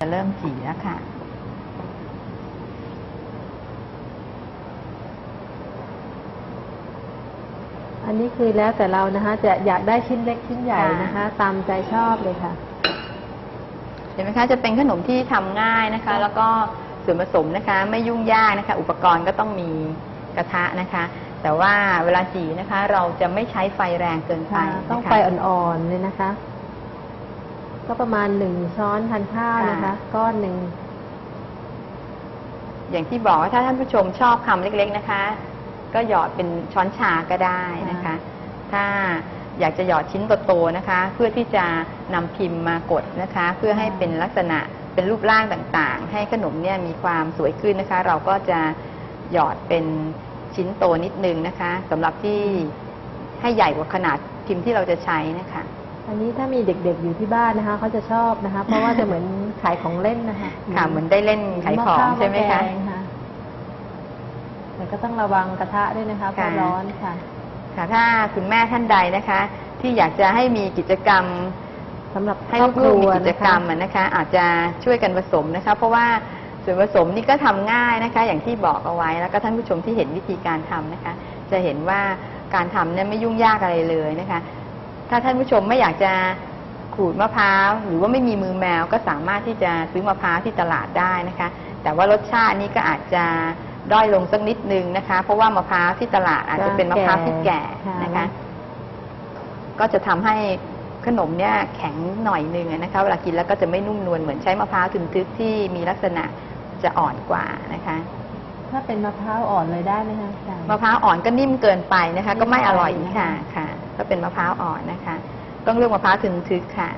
จีแล้วค่ะ อันนี้คือแล้วแต่เรานะคะ จะอยากได้ชิ้นเล็กชิ้นใหญ่ค่ะนะคะ ตามใจชอบเลยค่ะ เห็นไหมคะ จะเป็นขนมที่ทำง่ายนะคะ แล้วก็ส่วนผสมนะคะ ไม่ยุ่งยากนะคะ อุปกรณ์ก็ต้องมีกระทะนะคะ แต่ว่าเวลาจีนะคะ เราจะไม่ใช้ไฟแรงเกินไปค่ะนะคะต้องไฟอ่อนๆเลยนะคะ ก็ประมาณหนึ่งช้อนทานข้าวนะคะค่ะก้อนหนึ่ง อย่างที่บอกว่าถ้าท่านผู้ชมชอบคำเล็กๆนะคะ ก็หยอดเป็นช้อนชาก็ได้นะคะ ถ้าอยากจะหยอดชิ้นโตๆนะคะ เพื่อที่จะนำพิมพ์มากดนะคะ เพื่อให้เป็นลักษณะเป็นรูปร่างต่างๆ ให้ขนมเนี่ยมีความสวยขึ้นนะคะ เราก็จะหยอดเป็นชิ้นโตนิดนึงนะคะสำหรับที่ให้ใหญ่กว่าขนาดพิมพ์ที่เราจะใช้นะคะ อันนี้ถ้ามีเด็กๆอยู่ที่บ้านนะคะเขาจะชอบนะคะ เพราะว่าจะเหมือนขายของเล่นนะคะค่ะเหมือนได้เล่นขายของใช่ไหมคะม้อข้าวม้อแกงค่ะแต่ก็ต้องระวังกระทะด้วยนะคะเพราะค่ะร้อนค่ะ ค่ะถ้าคุณแม่ท่านใดนะคะ ที่อยากจะให้มีกิจกรรมสำหรับให้ครอบคลูรักๆมีวกิจกรรมอะนะคะ อาจจะช่วยกันผสมนะคะ เพราะว่าส่วนผสมนี่ก็ทำง่ายนะคะ อย่างที่บอกเอาไว้แล้วก็ท่านผู้ชมที่เห็นวิธีการทำนะคะ จะเห็นว่าการทำเนี่ยไม่ยุ่งยากอะไรเลยนะคะ ถ้าท่านผู้ชมไม่อยากจะขูดมะพร้าวหรือว่าไม่มีมือแมวก็สามารถที่จะซื้อมะพร้าวที่ตลาดได้นะคะ แต่ว่ารสชาตินี่ก็อาจจะด้อยลงสักนิดนึงนะคะ เพราะว่ามะพร้าวที่ตลาดอาจจะเป็นมะพร้าวที่แก่นะคะ ก็จะทำให้ขนมเนี่ยแข็งหน่อยนึงอะนะคะเวลากินแล้วก็จะไม่นุ่มนวลเหมือนใช้มะพร้าวทึบๆที่มีลักษณะจะอ่อนกว่านะคะ ถ้าเป็นมะพร้าวอ่อนเลยได้ไหมคะอาจารย์มะพร้าวอ่อนก็นิ่มเกินไปนะคะ ก็ไม่อร่อยนิ่มไปนะคะค่ะค่ะ ก็เป็นมะพร้าวอ่อนนะคะ ต้องเลือกมะพร้าวทึบๆค่ะ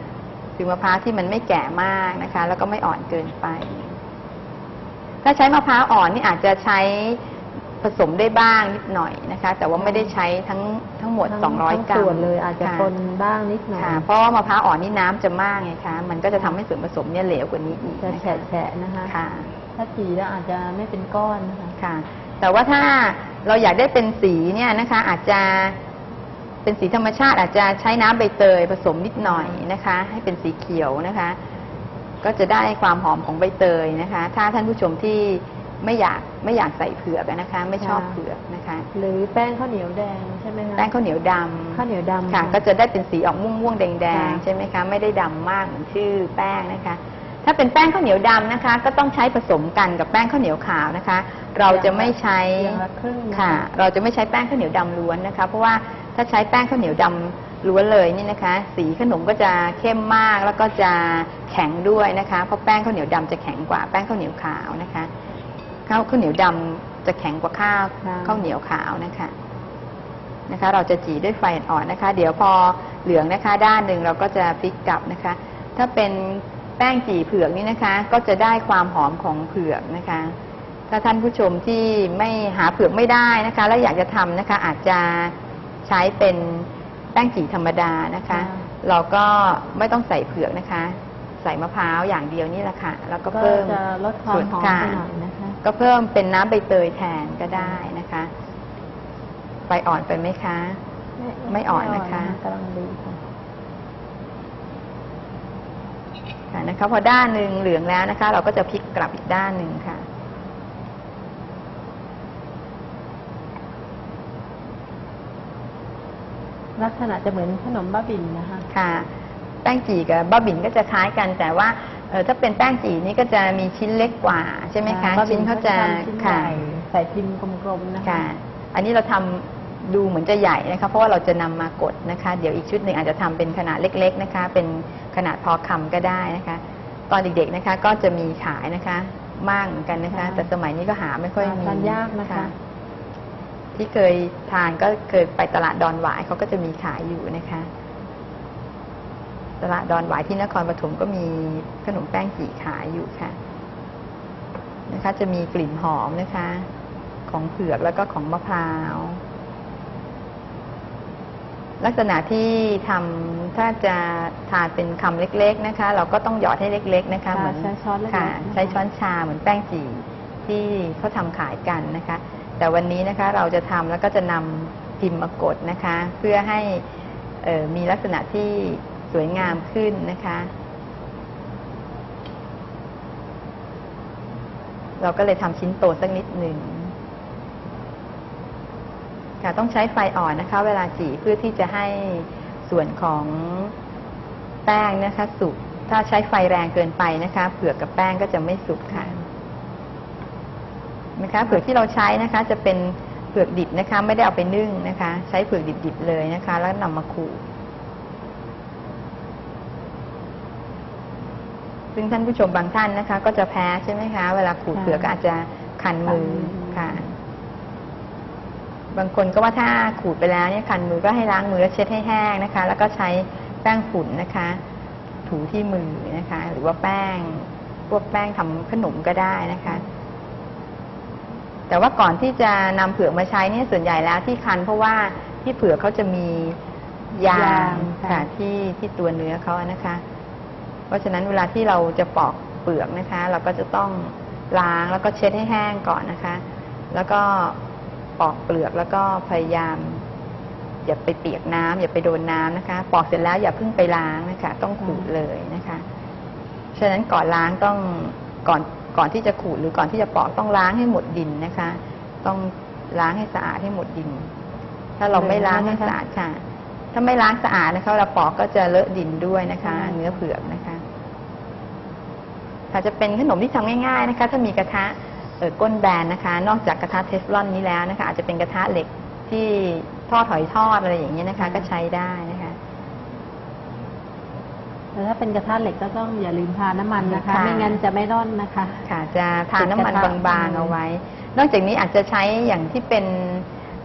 คือมะพร้าวที่มันไม่แก่มากนะคะ แล้วก็ไม่อ่อนเกินไป ถ้าใช้มะพร้าวอ่อนนี่อาจจะใช้ผสมได้บ้างนิดหน่อยนะคะ แต่ว่าไม่ได้ใช้ทั้งทั้งหมดทั้ง200 กรัมทั้งส่วนเลยอาจจะค่คนบ้างนิดหน่อยค่ะเพราะว่ามะพร้าวอ่อนนี่น้ำจะมากไงคะมันก็จะทำให้ส่วนผสมเนี่ยเหลวกว่านี้อีกจะนะแฉะแฉะๆนะคะค่ะ ถ้าจีแล้วอาจจะไม่เป็นก้อนนะคะค่ะ แต่ว่าถ้าเราอยากได้เป็นสีเนี่ยนะคะ อาจจะ เป็นสีธรรมชาติอาจจะใช้น้ำใบเตยผสมนิดหน่อยนะคะ ให้เป็นสีเขียวนะคะ ก็จะได้ความหอมของใบเตยนะคะ ถ้าท่านผู้ชมที่ไม่อยากไม่อยากใส่เผือกอะนะคะ ไม่ชอบค่ะเผือกนะคะ หรือแป้งข้าวเหนียวแดงใช่ไหมคะแป้งข้าวเหนียวดำข้าวเหนียวดำค่ะ ก็จะได้เป็นสีออกม่วงม่วงๆแดงแดงค่ะใช่ไหมคะไม่ได้ดำมากเหมือนชื่อแป้งนะคะ ถ้าเป็นแป้งข้าวเหนียวดำนะคะ ก็ต้องใช้ผสมกันกับแป้งข้าวเหนียวขาวนะคะ เราจะไม่ใช้อย่างละครึ่งนค่ะ เราจะไม่ใช้แป้งข้าวเหนียวดำล้วนนะคะ เพราะว่า ถ้าใช้แป้งข้าวเหนียวดำล้วนเลยนี่นะคะ สีขนมก็จะเข้มมากแล้วก็จะแข็งด้วยนะคะ เพราะแป้งข้าวเหนียวดำจะแข็งกว่าแป้งข้าวเหนียวขาวนะคะข้าวข้าวเหนียวดำจะแข็งกว่าข้าวค่ะข้าวเหนียวขาวนะคะนะคะ เราจะจีด้วยไฟอ่อนนะคะ เดี๋ยวพอเหลืองนะคะ ด้านหนึ่งเราก็จะพลิกกลับนะคะ ถ้าเป็นแป้งจีเผือกนี่นะคะ ก็จะได้ความหอมของเผือกนะคะ ถ้าท่านผู้ชมที่ไม่หาเผือกไม่ได้นะคะ แล้วอยากจะทำนะคะ อาจจะใช้เป็นแป้งจีธรรมดานะคะค่ะเราก็ไม่ต้องใส่เผือกนะคะ ใส่มะพร้าวอย่างเดียวนี่แหละค่ะ แล้วก็ก็เพิ่มจะลดความหอมค่ะไปหน่อยนะคะ ก็เพิ่มเป็นน้ำใบเตยแทนก็ได้นะคะไฟอ่อนไปไหมคะ ไม่อ่อนนะคะ กำลังดีค่ะ ค่ะนะคะพอด้านหนึ่งเหลืองแล้วนะคะ เราก็จะพลิกกลับอีกด้านหนึ่งค่ะ ลักษณะจะเหมือนขนมบ้าบินนะคะ ค่ะ แป้งจีกับบ้าบิ่นก็จะคล้ายกัน แต่ว่าเอ่อถ้าเป็นแป้งจีนี่ก็จะมีชิ้นเล็กกว่าใช่ไหมคะ บ้าบิชิ้นเขาจะทำชิ้นใหค่ะญ่ใส่พิมพ์กลมๆนะคะ ค่ะ อันนี้เราทำดูเหมือนจะใหญ่นะคะ เพราะว่าเราจะนำมากดนะคะ เดี๋ยวอีกชุดหนึ่งอาจจะทำเป็นขนาดเล็ก ๆนะคะ เป็นขนาดพอคำก็ได้นะคะ ตอนเด็กๆนะคะก็จะมีขายนะคะ มากเหมือนกันนะคะ ค่ะแต่สมัยนี้ก็หาไม่ค่อยมีทานยากนะคะ ที่เคยทานก็เคยไปตลาดดอนหวายเขาก็จะมีขายอยู่นะคะ ตลาดดอนหวายที่นครปฐมก็มีขนมแป้งจีขายอยู่ค่ะ นะคะ จะมีกลิ่นหอมนะคะ ของเผือกแล้วก็ของมะพร้าวลักษณะที่ทำถ้าจะทานเป็นคำเล็ก ๆ นะคะ เราก็ต้องหยอดให้เล็ก ๆ นะคะค่ะเหมือนใช้ช้อนเล็กๆค่ะนะคะใช้ช้อนชาเหมือนแป้งจี ที่เขาทำขายกันนะคะ แต่วันนี้นะคะเราจะทำแล้วก็จะนำพิมพ์มากดนะคะ เพื่อให้มีลักษณะที่สวยงามขึ้นนะคะ เราก็เลยทำชิ้นโตสักนิดหนึ่งค่ะต้องใช้ไฟอ่อนนะคะ เวลาจีเพื่อที่จะให้ส่วนของแป้งนะคะ สุกถ้าใช้ไฟแรงเกินไปนะคะ เผือกกับแป้งก็จะไม่สุกค่ะ นะคะเผือกที่เราใช้นะคะจะเป็นเผือกดิบนะคะ ไม่ได้เอาไปนึ่งนะคะ ใช้เผือกดิบๆเลยนะคะ แล้วนำมาขูดซึ่งท่านผู้ชมบางท่านนะคะ ก็จะแพ้ใช่ไหมคะ เวลาขูดค่ะเผือกก็อาจจะคันมือคันมือค่ะ บางคนก็ว่าถ้าขูดไปแล้วเนี่ยคันมือก็ให้ล้างมือแล้วเช็ดให้แห้งนะคะ แล้วก็ใช้แป้งฝุ่นนะคะ ถูที่มือนะคะ หรือว่าแป้งพวกแป้งทำขนมก็ได้นะคะ แต่ว่าก่อนที่จะนำเผือกมาใช้เนี่ยส่วนใหญ่แล้วที่คันเพราะว่าที่เผือกเขาจะมียายางงค่ะค่ะที่ที่ตัวเนื้อเขาอะนะคะ เพราะฉะนั้นเวลาที่เราจะปอกเปลือกนะคะ เราก็จะต้องล้างแล้วก็เช็ดให้แห้งก่อนนะคะ แล้วก็ปอกเปลือกแล้วก็พยายาม อย่าไปเปียกน้ำอย่าไปโดนน้ำนะคะ ปอกเสร็จแล้วอย่าเพิ่งไปล้างนะคะ ต้องขูดเลยนะคะ ฉะนั้นก่อนล้างต้องก่อน ก่อนที่จะขูดหรือก่อนที่จะปอกต้องล้างให้หมดดินนะคะ ต้องล้างให้สะอาดให้หมดดิน ถ้าเราไม่ล้างให้สะอาดค่ะ ถ้าไม่ล้างสะอาดนะคะเราปอกก็จะเลอะดินด้วยนะคะ เนื้อเผือกนะคะถ้าจะเป็นขนมที่ทำง่ายๆนะคะ ถ้ามีกระทะเออก้นแบนนะคะ นอกจากกระทะเทฟลอนนี้แล้วนะคะ อาจจะเป็นกระทะเหล็กที่ทอดหอยทอดอะไรอย่างเงี้ยนะคะ ก็ใช้ได้นะคะ แต่ถ้าเป็นกระทะเหล็กก็ต้องอย่าลืมทาน้ำมันนะคะ ค่ะ ไม่งั้นจะไม่ร่อนนะคะ ค่ะจะทาน้ำมันติดกระทะ บางๆเอาไว้ นอกจากนี้อาจจะใช้อย่างที่เป็น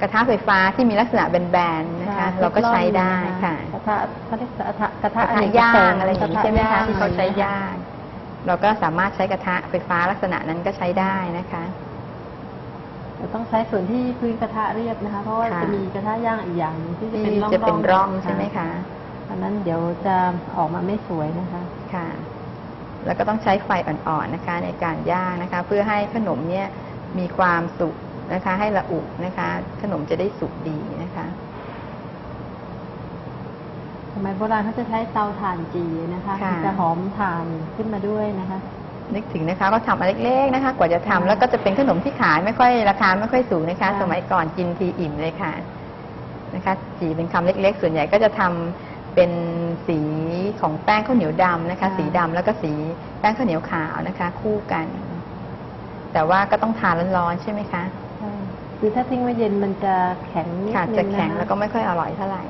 กระทะไฟฟ้าที่มีลักษณะแบนๆนะคะ เราก็ใช้ได้ค่ะกระทะเขาเรียกกระทะกระกทะระทะนกย่าปสงอะไรอย่างนี้ใช่ไหมคะที่เขาใช้ย่างย่างเราก็สามารถใช้กระทะไฟฟ้าลักษณะนั้นก็ใช้ได้นะคะเราต้องใช้ส่วนที่พื้นกระทะเรียบนะคะ เพราะว่าค่ะ จะมีกระทะย่างอีกอย่างหนึ่งที่จะที่เป็นร่องจะเป็นร่องๆใช่ไหมคะ อันนั้นเดี๋ยวจะออกมาไม่สวยนะคะ ค่ะ แล้วก็ต้องใช้ไฟอ่อนๆนะคะ ในการย่างนะคะ เพื่อให้ขนมเนี่ยมีความสุกนะคะ ให้ละอุนะคะ ขนมจะได้สุกดีนะคะสมัยโบราณเขาจะใช้เตาถ่านจีนะคะค่ะมันจะหอมถ่านขึ้นมาด้วยนะคะ นึกถึงนะคะก็ทำอันเล็กๆนะคะ กว่าจะทำค่ะแล้วก็จะเป็นขนมที่ขายไม่ค่อยราคาไม่ค่อยสูงนะคะค่ะสมัยก่อนกินทีอิ่มเลยค่ะนะคะจีเป็นคำเล็ก ๆ ส่วนใหญ่ก็จะทำ เป็นสีของแป้งข้าวเหนียวดำนะคะสีดำแล้วก็สีแป้งข้าวเหนียวขาวนะคะ คู่กัน แต่ว่าก็ต้องทานร้อนๆใช่ไหมคะใช่คือถ้าทิ้งไว้เย็นมันจะแข็งนิดค่ะนึงจะแข็งนคแล้วก็ไม่ค่อยอร่อยเท่าไหร่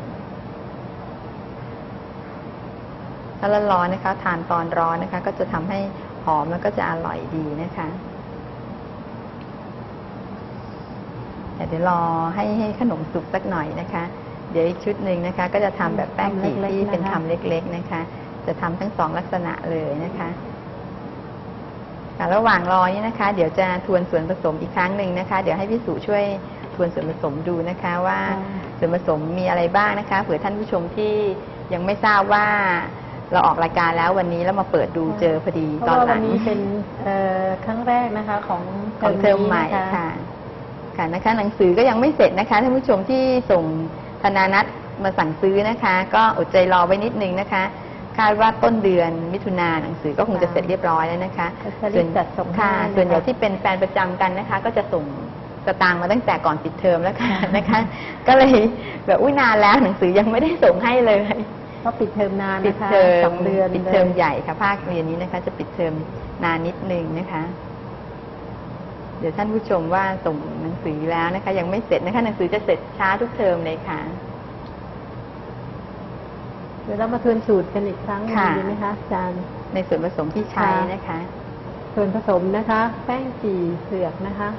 ถ้าร้อนๆนะคะ ทานตอนร้อนนะคะ ก็จะทำให้หอมแล้วก็จะอร่อยดีนะคะแต่เดี๋ยวรอให้ให้ขนมสุกสักหน่อยนะคะ เดี๋ยวอีกชุดหนึ่งนะคะ ก็จะทำแบบแป้งจีที่เป็นคำเล็กๆนะคะ จะทำทั้งสองลักษณะเลยนะคะค่ะระหว่างรอนี้นะคะ เดี๋ยวจะทวนส่วนผสมอีกครั้งหนึ่งนะคะ เดี๋ยวให้พี่สุช่วยทวนส่วนผสมดูนะคะว่าส่วนผสมมีอะไรบ้างนะคะเผื่อท่านผู้ชมที่ยังไม่ทราบว่าเราออกรายการแล้ววันนี้แล้วมาเปิดดูเจอพอดีเพตอราะนว่าหลัวันงนี้เป็นเอ่อครั้งแรกนะคะ ของของเทอมใหม่นี้นค่ะค่ะนะคะ หนังสือก็ยังไม่เสร็จนะคะท่านผู้ชมที่ส่ง ธนานัทมาสั่งซื้อนะคะ ก็อดใจรอไว้นิดนึงนะคะ คาดว่าต้นเดือนมิถุนาหนังสือก็คงจะเสร็จเรียบร้อยแล้วนะคะก็จะรีบจัดส่งให้ค่ะนะคะ ส่วนใหญ่ที่เป็นแฟนประจำกันนะคะ ก็จะส่งสตางค์มาตั้งแต่ก่อนปิดเทอมแล้วค่ะนะคะ ก็เลยแบบอุ้ยนานแล้วหนังสือยังไม่ได้ส่งให้เลย เพราะปิดเทอมนานปิดนะคะเทอมสองเดือนปิดเทอมลยใหญ่ค่ะภาคเรียนนี้นะคะ จะปิดเทอมนานนิดนึงนะคะ เดี๋ยวท่านผู้ชมว่าส่งหนัง สือแล้วนะคะ ยังไม่เสร็จนะคะ หนังสือจะเสร็จช้าทุกเทอมเลยค่ะเดี๋ยวเรามาทวนสูตรกันอีกครั้งหนึ่งค่ะดีไหมคะอาจารย์ในส่วนผสมที่ใช้นะคะ ส่วนผสมนะคะ แป้งจี่เผือกนะคะ